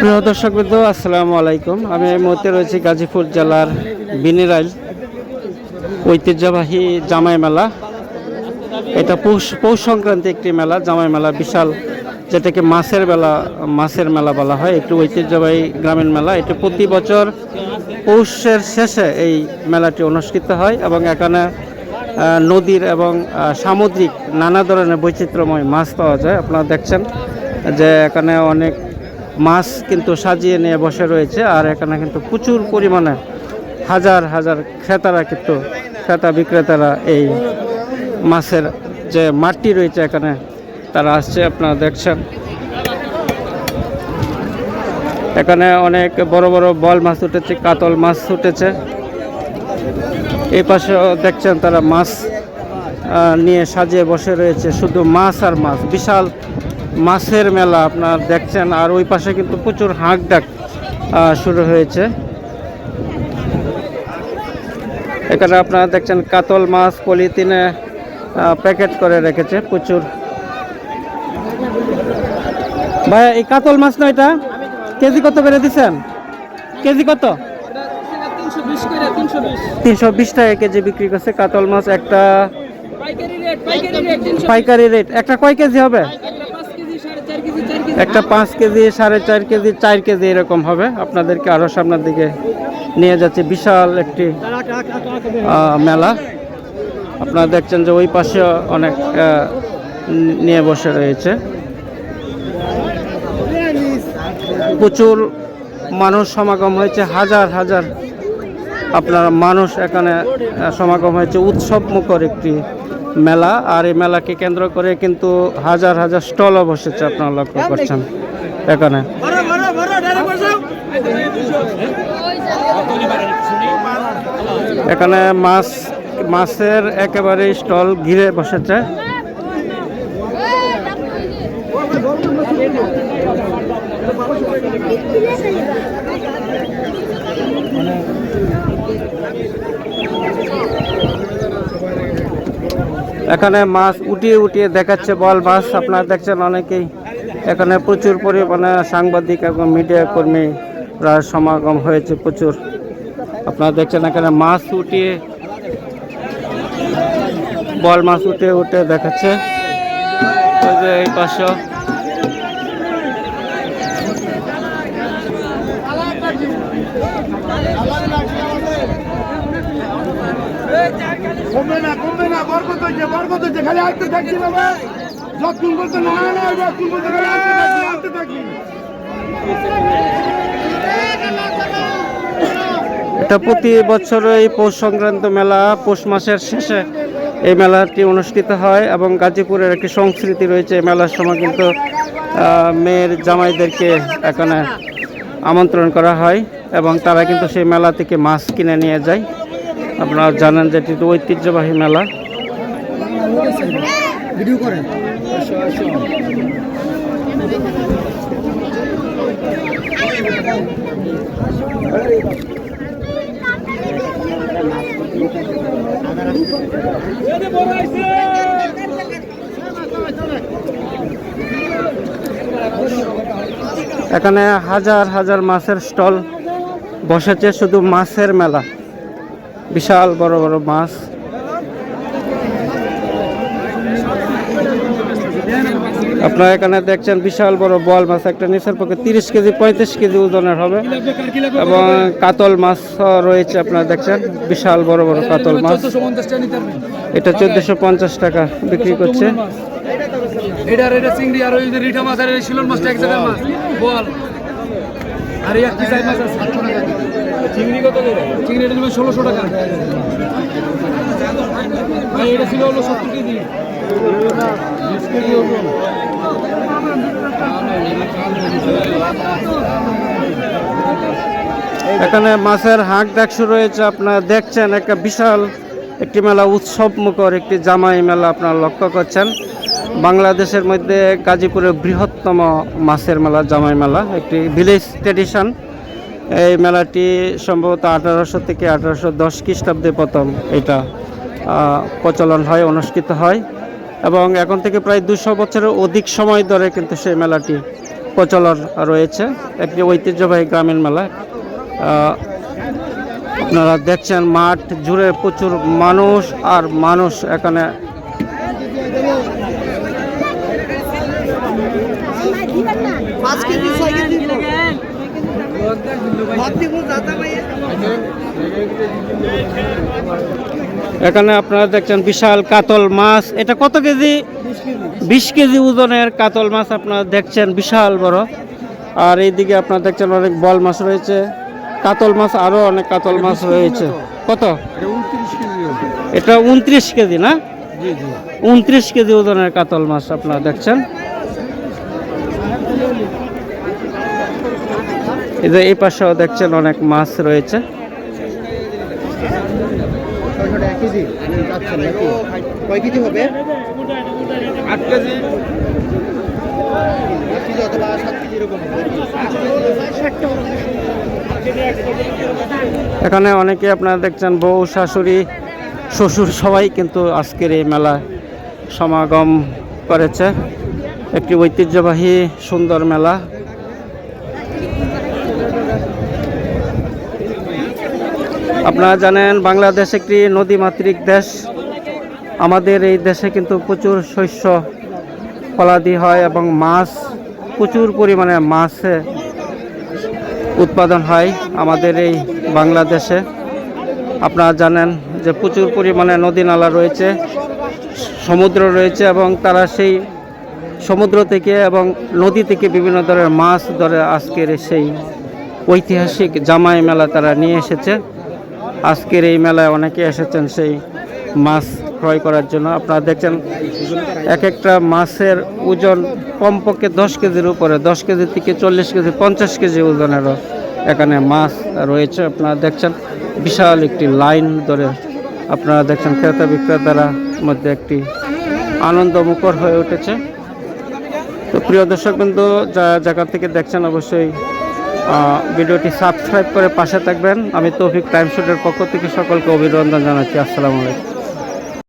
প্রিয় দর্শক বিন্দু, আসসালামু আলাইকুম। আমি এই মুহূর্তে রয়েছি গাজীপুর জেলার বিনিরাইল ঐতিহ্যবাহী জামাই মেলা। এটা পৌষ পৌষ সংক্রান্তি একটি মেলা, জামাই মেলা বিশাল, যেটাকে মাছের মেলা মাছের মেলা বলা হয়। একটি ঐতিহ্যবাহী গ্রামীণ মেলা। এটি প্রতি বছর পৌষের শেষে এই মেলাটি অনুষ্ঠিত হয় এবং এখানে নদীর এবং সামুদ্রিক নানা ধরনের বৈচিত্র্যময় মাছ পাওয়া যায়। আপনারা দেখছেন যে এখানে অনেক মাছ কিন্তু সাজিয়ে নিয়ে বসে রয়েছে আর এখানে কিন্তু প্রচুর পরিমাণে হাজার হাজার ক্রেতারা কিন্তু ক্রেতা বিক্রেতারা এই মাছের যে মাটি রয়েছে এখানে তারা আসছে, আপনারা দেখছেন। এখানে অনেক বড় বড় বল মাছ উঠেছে, কাতল মাছ উঠেছে। এই পাশেও দেখছেন তারা মাছ নিয়ে সাজিয়ে বসে রয়েছে, শুধু মাছ আর মাছ, বিশাল মাছের মেলা আপনার দেখছেন আর ওই পাশে কিন্তু প্রচুর হাঁক ডাক শুরু হয়েছে। এখানে আপনারা দেখছেন কাতল মাছ পলিথিনে প্যাকেট করে রেখেছে প্রচুর। ভাই এই কাতল মাছ না এটা? কেজি কত করে দিচ্ছেন? কেজি কত? তিনশো বিশ টাকা কেজি বিক্রি করছে কাতল মাছ। একটা পাইকারি রেট একটা কয় কেজি হবে? একটা পাঁচ কেজি, সাড়ে চার কেজি চার কেজি এরকম হবে। আপনাদেরকে আরও সামনের দিকে নিয়ে যাচ্ছে। বিশাল একটি মেলা। আপনারা দেখছেন যে ওই পাশে অনেক নিয়ে বসে রয়েছে। প্রচুর মানুষ সমাগম হয়েছে। হাজার হাজার আপনার মানুষ এখানে সমাগম হয়েছে। উৎসব মুখর একটি মেলা আর এই মেলাকে কেন্দ্র করে কিন্তু হাজার হাজার স্টলও বসেছে আপনারা লক্ষ্য করছেন। এখানে। এখানে মাছ মাছের একেবারে স্টল ঘিরে বসেছে। এখানে মাছ উঠিয়ে উঠিয়ে দেখাচ্ছে, বল মাছ আপনারা দেখছেন অনেকেই। এখানে প্রচুর পরিমাণে সাংবাদিক এবং মিডিয়া কর্মীরা সমাগম হয়েছে প্রচুর। আপনারা দেখছেন এখানে মাছ উঠিয়ে, বল মাছ উঠে উঠে দেখাচ্ছে। ওই যে এই পাশে না, বরকত বরকত খালি থাকছি বাবা যতক্ষণ না না যতক্ষণ খালি থাকছি এটা প্রতি বছর এই পৌষ সংক্রান্ত মেলা, পৌষ মাসের শেষে এই মেলাটি অনুষ্ঠিত হয় এবং গাজীপুরের একটি সংস্কৃতি রয়েছে এই মেলার সময় কিন্তু মেয়ের জামাইদেরকে এখানে আমন্ত্রণ করা হয় এবং তারা কিন্তু সেই মেলা থেকে মাছ কিনে নিয়ে যায়। আপনারা জানেন যে এটি তো ঐতিহ্যবাহী মেলা। ভিডিও করেন। এখানে হাজার হাজার মাছের স্টল বসেছে শুধু মাছের মেলা। বিশাল বড় বড় মাছ। আপনারা এখানে দেখছেন বিশাল বড় বল মাছ, একটা নিচের পক্ষে তিরিশ কেজি, পঁয়ত্রিশ কেজি ওজনের হবে। এবং কাতল মাছ রয়েছে, আপনারা দেখছেন, বিশাল বড় বড় কাতল মাছ। এটা চোদ্দশো পঞ্চাশ টাকা বিক্রি করছে। আর মাছ আছে চিংড়ি কত করে? চিংড়ি এটা নেবে ষোলোশো টাকা। ভাই এটা ছিল হলো সত্তর কেজি। এখানে মাছের হাঁক ডাক রয়েছে হয়েছে আপনারা দেখছেন একটা বিশাল একটি মেলা উৎসব মুখর একটি জামাই মেলা আপনারা লক্ষ্য করছেন। বাংলাদেশের মধ্যে গাজীপুরের বৃহত্তম মাছের মেলা জামাই মেলা একটি ভিলেজ ট্রেডিশন এই মেলাটি সম্ভবত আঠারোশো থেকে আঠারোশো দশ খ্রিস্টাব্দে প্রথম এটা প্রচলন হয়, অনুষ্ঠিত হয়। এবং এখন থেকে প্রায় দুশো বছরের অধিক সময় ধরে কিন্তু সেই মেলাটি প্রচলন রয়েছে। একটি ঐতিহ্যবাহী গ্রামীণ মেলা। আপনারা দেখছেন মাঠ জুড়ে প্রচুর মানুষ আর মানুষ এখানে। এখানে আপনারা দেখছেন বিশাল কাতল মাছ। এটা কত কেজি? বিশ কেজি ওজনের কাতল মাছ আপনারা দেখছেন বিশাল বড়। আর এইদিকে আপনারা দেখছেন অনেক বল মাছ রয়েছে। কাতল মাছ আরও অনেক কাতল মাছ রয়েছে। কত? এটা উনত্রিশ কেজি না? উনত্রিশ কেজি ওজনের কাতল মাছ আপনারা দেখছেন। এই যে এই পাশেও দেখছেন অনেক মাছ রয়েছে। কয় কেজি হবে? আট কেজি। কেজি অথবা সাত কেজি এরকম এখানে অনেকে আপনারা দেখছেন বউ শাশুড়ি শ্বশুর সবাই কিন্তু আজকের এই মেলা সমাগম করেছে। একটি ঐতিহ্যবাহী সুন্দর মেলা। আপনারা জানেন, বাংলাদেশ একটি নদীমাতৃক দেশ। আমাদের এই দেশে কিন্তু প্রচুর শস্য ফলাদি হয় এবং মাছ, প্রচুর পরিমাণে মাছে উৎপাদন হয় আমাদের এই বাংলাদেশে। আপনারা জানেন যে প্রচুর পরিমাণে নদী নালা রয়েছে, সমুদ্র রয়েছে এবং তারা সেই সমুদ্র থেকে এবং নদী থেকে বিভিন্ন ধরনের মাছ ধরে আজকের সেই ঐতিহাসিক জামাই মেলা তারা নিয়ে এসেছে। আজকের এই মেলায় অনেকে এসেছেন সেই মাছ ক্রয় করার জন্য। আপনারা দেখছেন, এক একটা মাছের ওজন কমপক্ষে দশ কেজির উপরে, দশ কেজি থেকে চল্লিশ কেজি, পঞ্চাশ কেজি ওজনেরও এখানে মাছ রয়েছে। আপনারা দেখছেন, বিশাল একটি লাইন ধরে আপনারা দেখছেন, ক্রেতা বিক্রেতারা মধ্যে একটি আনন্দমুখর হয়ে উঠেছে। তো প্রিয় দর্শক বিন্দু যা জায়গা থেকে দেখছেন, অবশ্যই ভিডিওটি সাবস্ক্রাইব করে পাশে থাকবেন। আমি তৌফিক টাইম শুটের পক্ষ থেকে সকলকে অভিনন্দন জানাচ্ছি। আসসালামু আলাইকুম।